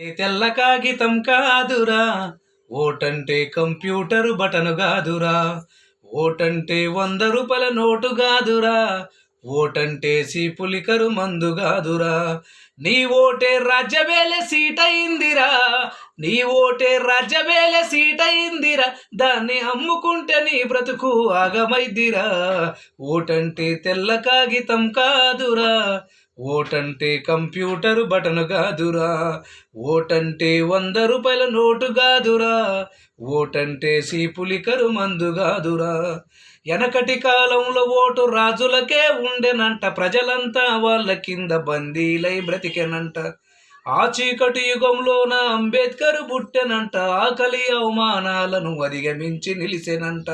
తెల్ల కాగితం కాదురా? ఓటంటే కంప్యూటర్ బటను కాదురా. ఓటంటే వంద రూపాయల నోటు కాదురా. ఓటంటే సీపులికరు మందు కాదురా. నీ ఓటే రాజ్యవేలే సీట్ అయిందిరా నీ ఓటే రాజ్యవేలే సీట్ అయిందిరా దాన్ని అమ్ముకుంటే నీ బ్రతుకు ఆగమైద్దిరా. ఓటంటే తెల్ల కాగితం కాదురా. ఓటంటే కంప్యూటర్ బటన్ కాదురా. ఓటంటే వంద రూపాయల నోటు కాదురా. ఓటంటే సీపులికరు మందు కాదురా. వెనకటి కాలంలో ఓటు రాజులకే ఉండెనంట ప్రజలంతా వాళ్ళ కింద బందీలై బ్రతికెనంట. ఆ చీకటి యుగంలోన అంబేద్కర్ పుట్టెనంట ఆకలి అవమానాలను అధిగమించి నిలిసెనంట.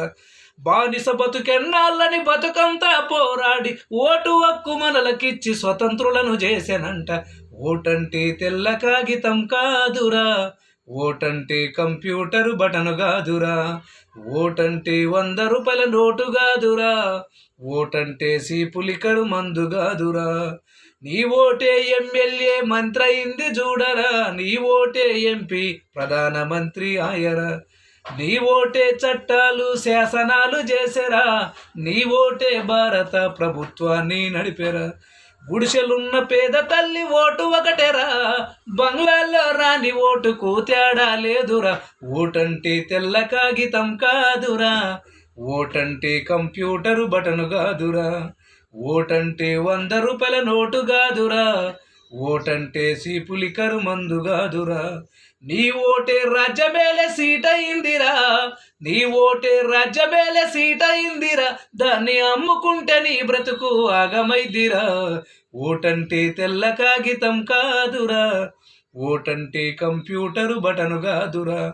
బానిస బతుకెన్నాళ్ళని బతుకంతా పోరాడి ఓటు హక్కు మనలకిచ్చి స్వతంత్రులను చేసానంట ఓటంటే తెల్ల కాగితం కాదురా. ఓటంటే కంప్యూటర్ బటన్ కాదురా. ఓటంటే వంద రూపాయల నోటు కాదురా. ఓటంటే సీపులికడు మందు కాదురా. నీ ఓటే ఎమ్మెల్యే మంత్రి అయింది చూడరా. నీ ఓటే ఎంపీ ప్రధానమంత్రి ఆయరా. నీ ఓటే చట్టాలు శాసనాలు చేసరా నీ ఓటే భారత ప్రభుత్వాన్ని నడిపారా. గుడిసెలున్న పేద తల్లి ఓటు ఒకటేరా బంగ్లాల్లో రాని ఓటుకు తేడా లేదురా. ఓటంటే తెల్ల కాగితం కాదురా ఓటంటే కంప్యూటరు బటను కాదురా. ఓటంటే వంద రూపాయల నోటు కాదురా ఓటంటే సీపులికరు మందు కాదురా నీ ఓటే రాజ్యమేలే సీట అయిందిరా. నీ ఓటే రాజ్యమేలే సీట అయిందిరా. దాన్ని అమ్ముకుంటే నీ బ్రతుకు ఆగమైదిరా. ఓటంటే తెల్ల కాగితం కాదురా. ఓటంటే కంప్యూటరు బటను కాదురా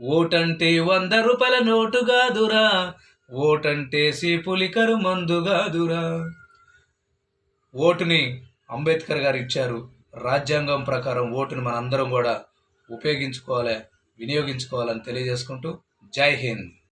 ఓటంటే వంద రూపాయల నోటు కాదురా ఓటంటే సీపులికరు మందు కాదురా ఓటుని అంబేద్కర్ గారు ఇచ్చారు రాజ్యాంగం ప్రకారం ఓటుని మనందరం కూడా ఉపయోగించుకోవాలి వినియోగించుకోవాలని తెలియజేసుకుంటూ జై హింద్.